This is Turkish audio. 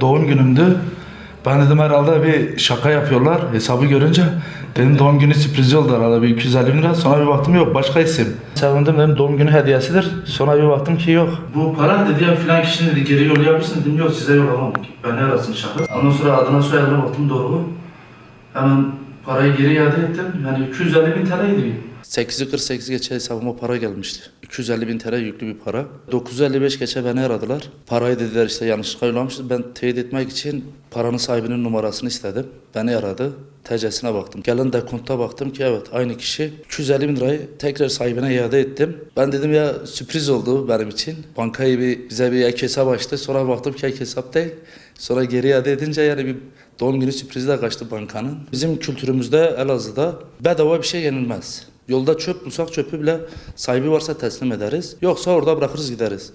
Doğum günümdü. Ben dedim herhalde bir şaka yapıyorlar hesabı görünce. Dedim doğum günü sürprizi oldu herhalde bir 250 bin lira. Sonra bir baktım yok başka isim. Sevindim dedim doğum günü hediyesidir. Sonra bir baktım ki yok. Bu para dedi ya filan kişinin dedi geri yollayabilirsin dedim yok size yollamam. Ben ne arasın şaka. Ondan sonra adına soyadına baktım doğru. Hemen parayı geri iade ettim. Yani 250 bin TL'ydi. 8'i 48 geçe hesabıma para gelmişti. 250 bin TL yüklü bir para. 955 geçe beni aradılar. Parayı dediler işte yanlışlıkla yollamışız. Ben teyit etmek için paranın sahibinin numarasını istedim. Beni aradı. TC'sine baktım. Gelen dekonta baktım ki evet aynı kişi. 250 bin lirayı tekrar sahibine iade ettim. Ben dedim ya sürpriz oldu benim için. Bankayı bir, bize bir ek hesap açtı. Sonra baktım ki ek hesap değil. Sonra geri iade edince yani bir doğum günü sürprizi de kaçtı bankanın. Bizim kültürümüzde Elazığ'da bedava bir şey yenilmez. Yolda çöp bulsak çöpü bile sahibi varsa teslim ederiz. Yoksa orada bırakırız gideriz.